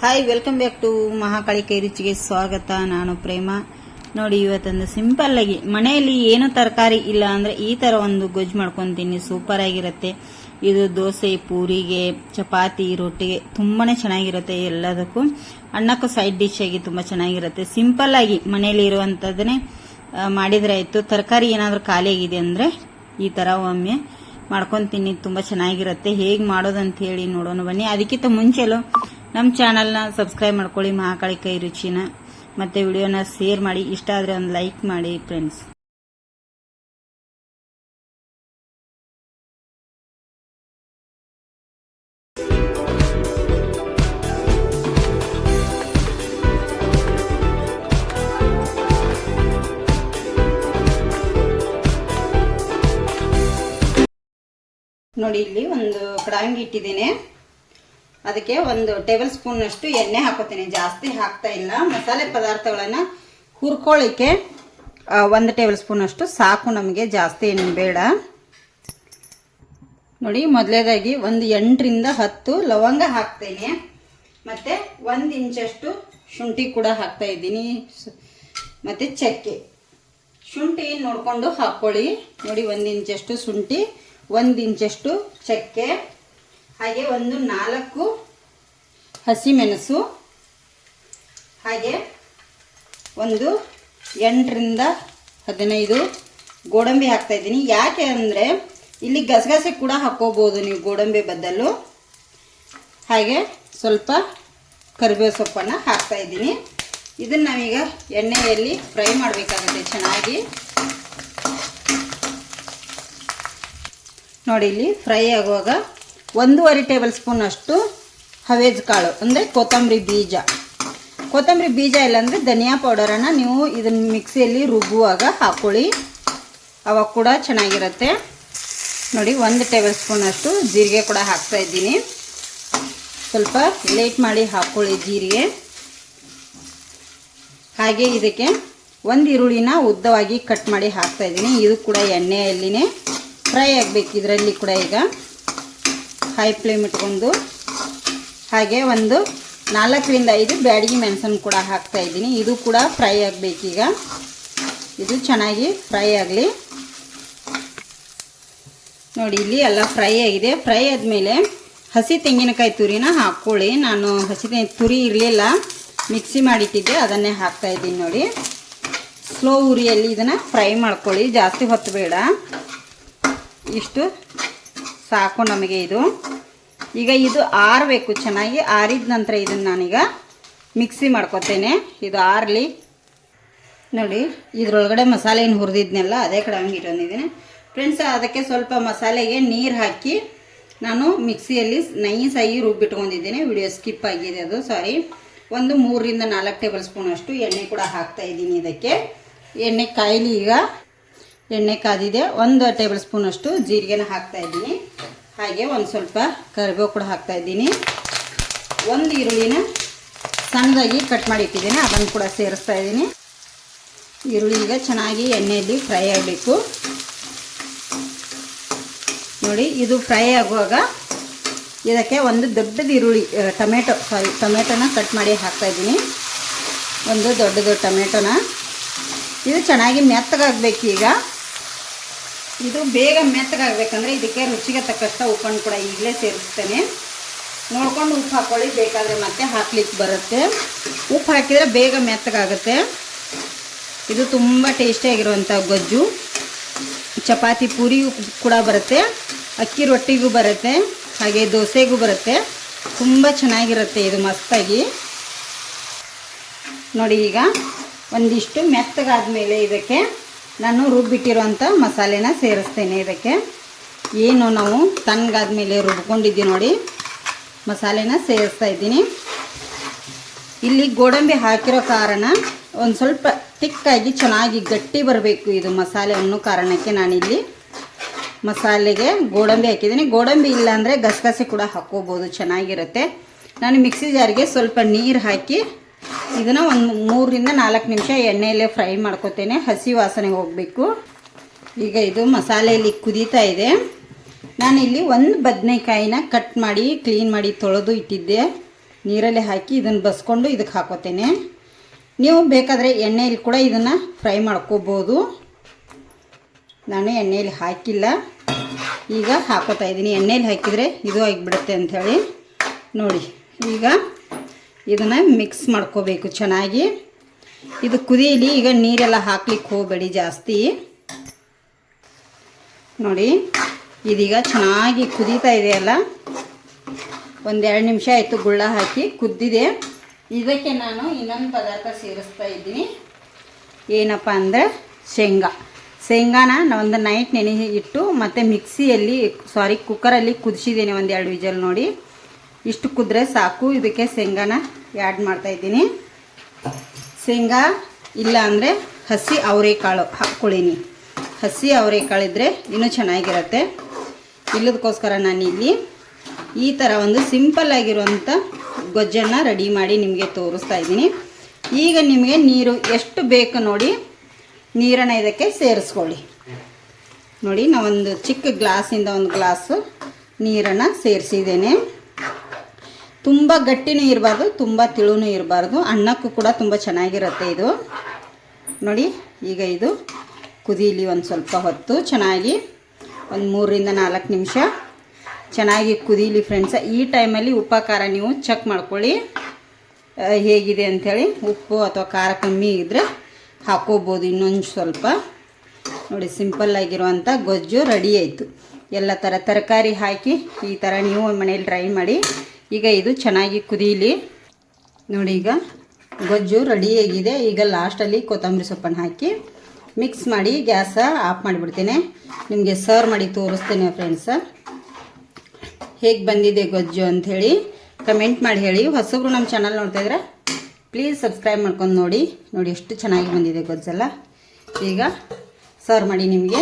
Hi welcome back to Mahakali ಕೈ ಸ್ವಾಗತ ನಾನು ಪ್ರೇಮ ನೋಡಿ ಇವತ್ತೊಂದು ಸಿಂಪಲ್ ಆಗಿ ಮನೆಯಲ್ಲಿ ಏನು ತರಕಾರಿ ಇಲ್ಲ ಅಂದ್ರೆ ಈ ತರ ಒಂದು ಗೊಜ್ಜು ಮಾಡ್ಕೊಂತೀನಿ. ಸೂಪರ್ ಆಗಿರುತ್ತೆ. ಇದು ದೋಸೆ, ಪೂರಿಗೆ, ಚಪಾತಿ, ರೊಟ್ಟಿಗೆ ತುಂಬಾನೇ ಚೆನ್ನಾಗಿರುತ್ತೆ ಎಲ್ಲದಕ್ಕೂ. ಅಣ್ಣಕ್ಕೂ ಸೈಡ್ ಡಿಶ್ ಆಗಿ ತುಂಬಾ ಚೆನ್ನಾಗಿರುತ್ತೆ. ಸಿಂಪಲ್ ಆಗಿ ಮನೆಯಲ್ಲಿ ಇರುವಂತದನ್ನೇ ಮಾಡಿದರೆ ಆಯ್ತು. ತರಕಾರಿ ಏನಾದ್ರೂ ಖಾಲಿ ಆಗಿದೆ ಅಂದ್ರೆ ಈ ತರ ಒಮ್ಮೆ ಮಾಡ್ಕೊಂತೀನಿ. ತುಂಬಾ ಚೆನ್ನಾಗಿರುತ್ತೆ. ಹೇಗ್ ಮಾಡೋದಂತ ಹೇಳಿ ನೋಡೋಣ ಬನ್ನಿ. ಅದಕ್ಕಿಂತ ಮುಂಚೆಲು ನಮ್ಮ ಚಾನಲ್ನ ಸಬ್ಸ್ಕ್ರೈಬ್ ಮಾಡ್ಕೊಳ್ಳಿ, ಮಹಾಕಾಳಿ ಕೈ ರುಚಿನ. ಮತ್ತೆ ವಿಡಿಯೋನ ಶೇರ್ ಮಾಡಿ, ಇಷ್ಟ ಆದರೆ ಒಂದು ಲೈಕ್ ಮಾಡಿ ಫ್ರೆಂಡ್ಸ್ ನೋಡಿ, ಇಲ್ಲಿ ಒಂದು ಕಡಾಯಿ ಇಟ್ಟಿದ್ದೀನಿ. ಅದಕ್ಕೆ ಒಂದು ಟೇಬಲ್ ಸ್ಪೂನ್ ಅಷ್ಟು ಎಣ್ಣೆ ಹಾಕೋತೀನಿ. ಜಾಸ್ತಿ ಹಾಕ್ತಾ ಇಲ್ಲ. ಮಸಾಲೆ ಪದಾರ್ಥಗಳನ್ನ ಹುರ್ಕೊಳ್ಳಿಕ್ಕೆ ಒಂದು ಟೇಬಲ್ ಸ್ಪೂನ್ ಅಷ್ಟು ಸಾಕು ನಮಗೆ. ಜಾಸ್ತಿ ಏನು ಬೇಡ. ನೋಡಿ, ಮೊದಲೇದಾಗಿ ಒಂದು ಎಂಟರಿಂದ ಹತ್ತು ಲವಂಗ ಹಾಕ್ತೇನೆ. ಮತ್ತೆ ಒಂದು ಇಂಚಷ್ಟು ಶುಂಠಿ ಕೂಡ ಹಾಕ್ತಾ ಇದ್ದೀನಿ. ಮತ್ತೆ ಚಕ್ಕೆ. ಶುಂಠಿ ನೋಡಿಕೊಂಡು ಹಾಕ್ಕೊಳ್ಳಿ ನೋಡಿ, ಒಂದು ಇಂಚಷ್ಟು ಶುಂಠಿ, ಒಂದು ಇಂಚಷ್ಟು ಚಕ್ಕೆ. ಹಾಗೆ ಒಂದು ನಾಲ್ಕು ಹಸಿಮೆಣಸು, ಹಾಗೆ ಒಂದು ಎಂಟರಿಂದ ಹದಿನೈದು ಗೋಡಂಬಿ ಹಾಕ್ತಾ ಇದ್ದೀನಿ. ಯಾಕೆ ಅಂದರೆ ಇಲ್ಲಿ ಗಸಗಸೆ ಕೂಡ ಹಾಕೋಬೋದು ನೀವು ಗೋಡಂಬಿ ಬದಲು. ಹಾಗೆ ಸ್ವಲ್ಪ ಕರಿಬೇವು ಸೊಪ್ಪನ್ನು ಹಾಕ್ತಾ ಇದ್ದೀನಿ. ಇದನ್ನು ನಾವೀಗ ಎಣ್ಣೆಯಲ್ಲಿ ಫ್ರೈ ಮಾಡಬೇಕಾಗುತ್ತೆ ಚೆನ್ನಾಗಿ. ನೋಡಿ, ಇಲ್ಲಿ ಫ್ರೈ ಆಗುವಾಗ ಒಂದೂವರೆ ಟೇಬಲ್ ಸ್ಪೂನ್ ಅಷ್ಟು ಹವೇಜ್ ಕಾಳು, ಅಂದರೆ ಕೊತ್ತಂಬರಿ ಬೀಜ. ಕೊತ್ತಂಬರಿ ಬೀಜ ಇಲ್ಲಾಂದರೆ ಧನಿಯಾ ಪೌಡರನ್ನು ನೀವು ಇದನ್ನು ಮಿಕ್ಸಿಯಲ್ಲಿ ರುಬ್ಬುವಾಗ ಹಾಕ್ಕೊಳ್ಳಿ ಅವಾಗ ಕೂಡ ಚೆನ್ನಾಗಿರುತ್ತೆ. ನೋಡಿ, ಒಂದು ಟೇಬಲ್ ಸ್ಪೂನ್ ಅಷ್ಟು ಜೀರಿಗೆ ಕೂಡ ಹಾಕ್ತಾ ಇದ್ದೀನಿ. ಸ್ವಲ್ಪ ಲೇಟ್ ಮಾಡಿ ಹಾಕ್ಕೊಳ್ಳಿ ಜೀರಿಗೆ. ಹಾಗೆ ಇದಕ್ಕೆ ಒಂದು ಈರುಳ್ಳಿನ ಉದ್ದವಾಗಿ ಕಟ್ ಮಾಡಿ ಹಾಕ್ತಾ ಇದ್ದೀನಿ. ಇದು ಕೂಡ ಎಣ್ಣೆಯಲ್ಲಿನೇ ಫ್ರೈ ಆಗಬೇಕು ಇದರಲ್ಲಿ ಕೂಡ ಈಗ. ಹೈ ಫ್ಲೇಮ್ ಇಟ್ಕೊಂಡು ಹಾಗೆ ಒಂದು ನಾಲ್ಕರಿಂದ ಐದು ಬ್ಯಾಡಗಿ ಮೆಣಸನ್ನು ಕೂಡ ಹಾಕ್ತಾ ಇದ್ದೀನಿ. ಇದು ಕೂಡ ಫ್ರೈ ಆಗಬೇಕೀಗ. ಇದು ಚೆನ್ನಾಗಿ ಫ್ರೈ ಆಗಲಿ. ನೋಡಿ, ಇಲ್ಲಿ ಎಲ್ಲ ಫ್ರೈ ಆಗಿದೆ. ಫ್ರೈ ಆದಮೇಲೆ ಹಸಿ ತೆಂಗಿನಕಾಯಿ ತುರಿನ ಹಾಕ್ಕೊಳ್ಳಿ. ನಾನು ಹಸಿ ತುರಿ ಇರಲಿಲ್ಲ. ಮಿಕ್ಸಿ ಮಾಡಿಟ್ಟಿದ್ದೆ. ಅದನ್ನೇ ಹಾಕ್ತಾ ಇದ್ದೀನಿ ನೋಡಿ. ಸ್ಲೋ ಉರಿಯಲ್ಲಿ ಇದನ್ನು ಫ್ರೈ ಮಾಡ್ಕೊಳ್ಳಿ. ಜಾಸ್ತಿ ಹೊತ್ತು ಬೇಡ ಇಷ್ಟು ಸಾಕು ನಮಗೆ ಇದು. ಈಗ ಇದು ಆರಬೇಕು, ಚೆನ್ನಾಗಿ ಆರಿದ ನಂತರ ಇದನ್ನು ನಾನೀಗ ಮಿಕ್ಸಿ ಮಾಡ್ಕೊತೇನೆ. ಇದು ಆರಲಿ. ನೋಡಿ, ಇದ್ರೊಳಗಡೆ ಮಸಾಲೆ ಏನು ಹುರಿದಿದ್ನೆಲ್ಲ, ಅದೇ ಕಡೆ ಹಂಗೆ ಇಟ್ಕೊಂಡಿದ್ದೀನಿ. ಫ್ರೆಂಡ್ಸ್ ಅದಕ್ಕೆ ಸ್ವಲ್ಪ ಮಸಾಲೆಗೆ ನೀರು ಹಾಕಿ ನಾನು ಮಿಕ್ಸಿಯಲ್ಲಿ ನೈಸಾಗಿ ರುಬ್ಬಿಟ್ಕೊಂಡಿದ್ದೀನಿ. ವಿಡಿಯೋ ಸ್ಕಿಪ್ ಆಗಿದೆ ಅದು ಸಾರಿ ಒಂದು ಮೂರರಿಂದ ನಾಲ್ಕು ಟೇಬಲ್ ಸ್ಪೂನ್ ಅಷ್ಟು ಎಣ್ಣೆ ಕೂಡ ಹಾಕ್ತಾ ಇದ್ದೀನಿ ಇದಕ್ಕೆ. ಎಣ್ಣೆ ಕಾಯಿಲಿ ಈಗ. ಎಣ್ಣೆ ಕಾದಿದೆ. ಒಂದು ಟೇಬಲ್ ಸ್ಪೂನ್ ಅಷ್ಟು ಜೀರಿಗೆನ ಹಾಕ್ತಾ ಇದ್ದೀನಿ. ಹಾಗೆ ಒಂದು ಸ್ವಲ್ಪ ಕರಿಬೇವು ಕೂಡ ಹಾಕ್ತಾ ಇದ್ದೀನಿ. ಒಂದು ಈರುಳ್ಳಿನ ಸಣ್ಣದಾಗಿ ಕಟ್ ಮಾಡಿ ಇಟ್ಟಿದ್ದೀನಿ. ಅದನ್ನು ಕೂಡ ಸೇರಿಸ್ತಾ ಇದ್ದೀನಿ. ಈರುಳ್ಳಿ ಚೆನ್ನಾಗಿ ಎಣ್ಣೆಯಲ್ಲಿ ಫ್ರೈ ಆಗಬೇಕು. ನೋಡಿ, ಇದು ಫ್ರೈ ಆಗುವಾಗ ಇದಕ್ಕೆ ಒಂದು ದೊಡ್ಡದು ಈರುಳ್ಳಿ ಟೊಮೆಟೊ, ಸಾರಿ, ಟೊಮೆಟೊನ ಕಟ್ ಮಾಡಿ ಹಾಕ್ತಾ ಇದ್ದೀನಿ. ಒಂದು ದೊಡ್ಡದು ಟೊಮೆಟೊನ. ಇದು ಚೆನ್ನಾಗಿ ಮೆತ್ತಗಾಗಬೇಕು ಈಗ. ಇದು ಬೇಗ ಮೆತ್ತಗಾಗಬೇಕಂದ್ರೆ ಇದಕ್ಕೆ ರುಚಿಗೆ ತಕ್ಕಷ್ಟು ಉಪ್ಪನ್ನು ಕೂಡ ಈಗಲೇ ಸೇರಿಸ್ತೇನೆ. ನೋಡ್ಕೊಂಡು ಉಪ್ಪು ಹಾಕ್ಕೊಳ್ಳಿ ಬೇಕಾದರೆ ಮತ್ತೆ ಹಾಕ್ಲಿಕ್ಕೆ ಬರುತ್ತೆ. ಉಪ್ಪು ಹಾಕಿದರೆ ಬೇಗ ಮೆತ್ತಗಾಗುತ್ತೆ. ಇದು ತುಂಬ ಟೇಸ್ಟಿಯಾಗಿರುವಂಥ ಗೊಜ್ಜು. ಚಪಾತಿ ಪೂರಿ ಕೂಡ ಬರುತ್ತೆ, ಅಕ್ಕಿ ರೊಟ್ಟಿಗೂ ಬರುತ್ತೆ, ಹಾಗೆ ದೋಸೆಗೂ ಬರುತ್ತೆ. ತುಂಬ ಚೆನ್ನಾಗಿರುತ್ತೆ ಇದು ಮಸ್ತಾಗಿ. ನೋಡಿ ಈಗ ಒಂದಿಷ್ಟು ಮೆತ್ತಗಾದ ಮೇಲೆ ಇದಕ್ಕೆ ನಾನು ರುಬ್ಬಿಟ್ಟಿರುವಂಥ ಮಸಾಲೆನ ಸೇರಿಸ್ತೇನೆ ಇದಕ್ಕೆ. ಏನು ನಾವು ತಣ್ಣಗಾದ್ಮೇಲೆ ರುಬ್ಕೊಂಡಿದ್ದೀವಿ ನೋಡಿ. ಮಸಾಲೆನ ಸೇರಿಸ್ತಾ ಇದ್ದೀನಿ. ಇಲ್ಲಿ ಗೋಡಂಬಿ ಹಾಕಿರೋ ಕಾರಣ ಒಂದು ಸ್ವಲ್ಪ ತಿಕ್ಕಾಗಿ ಚೆನ್ನಾಗಿ ಗಟ್ಟಿ ಬರಬೇಕು ಇದು ಮಸಾಲೆ ಅನ್ನೋ ಕಾರಣಕ್ಕೆ ನಾನಿಲ್ಲಿ ಮಸಾಲೆಗೆ ಗೋಡಂಬಿ ಹಾಕಿದ್ದೀನಿ. ಗೋಡಂಬಿ ಇಲ್ಲಾಂದರೆ ಗಸಗಸೆ ಕೂಡ ಹಾಕ್ಕೋಬೋದು, ಚೆನ್ನಾಗಿರುತ್ತೆ. ನಾನು ಮಿಕ್ಸಿ ಜಾರಿಗೆ ಸ್ವಲ್ಪ ನೀರು ಹಾಕಿ ಇದನ್ನು ಒಂದು ಮೂರರಿಂದ ನಾಲ್ಕು ನಿಮಿಷ ಎಣ್ಣೆಯಲ್ಲೇ ಫ್ರೈ ಮಾಡ್ಕೊತೇನೆ. ಹಸಿ ವಾಸನೆ ಹೋಗಬೇಕು. ಈಗ ಇದು ಮಸಾಲೆಯಲ್ಲಿ ಕುದೀತಾ ಇದೆ. ನಾನಿಲ್ಲಿ ಒಂದು ಬದನೆಕಾಯಿನ ಕಟ್ ಮಾಡಿ, ಕ್ಲೀನ್ ಮಾಡಿ ತೊಳೆದು ಇಟ್ಟಿದ್ದೆ. ನೀರಲ್ಲಿ ಹಾಕಿ ಇದನ್ನು ಬಸ್ಕೊಂಡು ಇದಕ್ಕೆ ಹಾಕೋತೇನೆ. ನೀವು ಬೇಕಾದರೆ ಎಣ್ಣೆಯಲ್ಲಿ ಕೂಡ ಇದನ್ನು ಫ್ರೈ ಮಾಡ್ಕೋಬೋದು. ನಾನು ಎಣ್ಣೆಯಲ್ಲಿ ಹಾಕಿಲ್ಲ. ಈಗ ಹಾಕೋತಾ ಇದ್ದೀನಿ. ಎಣ್ಣೆಯಲ್ಲಿ ಹಾಕಿದರೆ ಇದು ಆಗಿಬಿಡುತ್ತೆ ಅಂಥೇಳಿ. ನೋಡಿ, ಈಗ ಇದನ್ನು ಮಿಕ್ಸ್ ಮಾಡ್ಕೋಬೇಕು ಚೆನ್ನಾಗಿ. ಇದು ಕುದಿಯಲಿ ಈಗ ನೀರೆಲ್ಲ ಹಾಕ್ಲಿಕ್ಕೆ ಹೋಗಬೇಡಿ ಜಾಸ್ತಿ. ನೋಡಿ, ಇದೀಗ ಚೆನ್ನಾಗಿ ಕುದೀತಾ ಇದೆಯಲ್ಲ ಒಂದೆರಡು ನಿಮಿಷ ಆಯಿತು ಗುಳ್ಳ ಹಾಕಿ ಕುದ್ದಿದೆ. ಇದಕ್ಕೆ ನಾನು ಇನ್ನೊಂದು ಪದಾರ್ಥ ಸೇರಿಸ್ತಾ ಇದ್ದೀನಿ. ಏನಪ್ಪ ಅಂದರೆ ಶೇಂಗಾ. ಶೇಂಗಾನ ನಾನು ಒಂದು ನೈಟ್ ನೆನೆ ಇಟ್ಟು ಮತ್ತು ಮಿಕ್ಸಿಯಲ್ಲಿ ಸಾರಿ ಕುಕ್ಕರಲ್ಲಿ ಕುದಿಸಿದ್ದೇನೆ ಒಂದೆರಡು ವಿಜಲ್ ನೋಡಿ. ಇಷ್ಟು ಕುದ್ರೆ ಸಾಕು, ಇದಕ್ಕೆ ಶೇಂಗಾನ ಆ್ಯಡ್ ಮಾಡ್ತಾಯಿದ್ದೀನಿ ಶೇಂಗಾ, ಇಲ್ಲ ಅಂದರೆ ಹಸಿ ಅವರೆಕಾಳು ಹಾಕ್ಕೊಳ್ಳೀನಿ ಹಸಿ ಅವರೆಕಾಳಿದ್ರೆ ಇನ್ನೂ ಚೆನ್ನಾಗಿರುತ್ತೆ. ಇಲ್ಲದಕ್ಕೋಸ್ಕರ ನಾನಿಲ್ಲಿ ಈ ಥರ ಒಂದು ಸಿಂಪಲ್ ಆಗಿರುವಂಥ ಗೊಜ್ಜನ್ನು ರೆಡಿ ಮಾಡಿ ನಿಮಗೆ ತೋರಿಸ್ತಾ ಇದ್ದೀನಿ. ಈಗ ನಿಮಗೆ ನೀರು ಎಷ್ಟು ಬೇಕು ನೋಡಿ ನೀರನ್ನು ಇದಕ್ಕೆ ಸೇರಿಸ್ಕೊಳ್ಳಿ. ನೋಡಿ, ನಾವೊಂದು ಚಿಕ್ಕ ಗ್ಲಾಸಿಂದ ಒಂದು ಗ್ಲಾಸು ನೀರನ್ನು ಸೇರಿಸಿದ್ದೇನೆ. ತುಂಬ ಗಟ್ಟಿನೂ ಇರಬಾರ್ದು, ತುಂಬ ತಿಳುನೂ ಇರಬಾರ್ದು. ಅನ್ನಕ್ಕೂ ಕೂಡ ತುಂಬ ಚೆನ್ನಾಗಿರುತ್ತೆ ಇದು. ನೋಡಿ, ಈಗ ಇದು ಕುದೀಲಿ ಒಂದು ಸ್ವಲ್ಪ ಹೊತ್ತು ಚೆನ್ನಾಗಿ ಒಂದು ಮೂರರಿಂದ ನಾಲ್ಕು ನಿಮಿಷ ಚೆನ್ನಾಗಿ ಕುದೀಲಿ ಫ್ರೆಂಡ್ಸ ಈ ಟೈಮಲ್ಲಿ ಉಪ್ಪ, ಖಾರ ನೀವು ಚೆಕ್ ಮಾಡ್ಕೊಳ್ಳಿ. ಹೇಗಿದೆ ಅಂಥೇಳಿ ಉಪ್ಪು ಅಥವಾ ಖಾರ ಕಮ್ಮಿ ಇದ್ದರೆ ಹಾಕೋಬೋದು ಇನ್ನೊಂದು ಸ್ವಲ್ಪ. ನೋಡಿ ಸಿಂಪಲ್ ಆಗಿರುವಂಥ ಗೊಜ್ಜು ರೆಡಿ ಆಯಿತು. ಎಲ್ಲ ಥರ ತರಕಾರಿ ಹಾಕಿ ಈ ಥರ ನೀವು ಮನೇಲಿ ಟ್ರೈ ಮಾಡಿ. ಈಗ ಇದು ಚೆನ್ನಾಗಿ ಕುದೀಲಿ. ನೋಡಿ ಈಗ ಗೊಜ್ಜು ರೆಡಿಯಾಗಿದೆ ಈಗ ಲಾಸ್ಟಲ್ಲಿ ಕೊತ್ತಂಬರಿ ಸೊಪ್ಪನ್ನು ಹಾಕಿ ಮಿಕ್ಸ್ ಮಾಡಿ ಗ್ಯಾಸ ಆಫ್ ಮಾಡಿಬಿಡ್ತೇನೆ. ನಿಮಗೆ ಸರ್ವ್ ಮಾಡಿ ತೋರಿಸ್ತೇನೆ ಫ್ರೆಂಡ್ಸ ಹೇಗೆ ಬಂದಿದೆ ಗೊಜ್ಜು ಅಂಥೇಳಿ ಕಮೆಂಟ್ ಮಾಡಿ ಹೇಳಿ. ಹೊಸಬ್ರು ನಮ್ಮ ಚಾನಲ್ ನೋಡ್ತಾ ಇದ್ರೆ ಪ್ಲೀಸ್ ಸಬ್ಸ್ಕ್ರೈಬ್ ಮಾಡ್ಕೊಂಡು ನೋಡಿ. ನೋಡಿ ಎಷ್ಟು ಚೆನ್ನಾಗಿ ಬಂದಿದೆ ಗೊಜ್ಜೆಲ್ಲ. ಈಗ ಸರ್ವ್ ಮಾಡಿ ನಿಮಗೆ.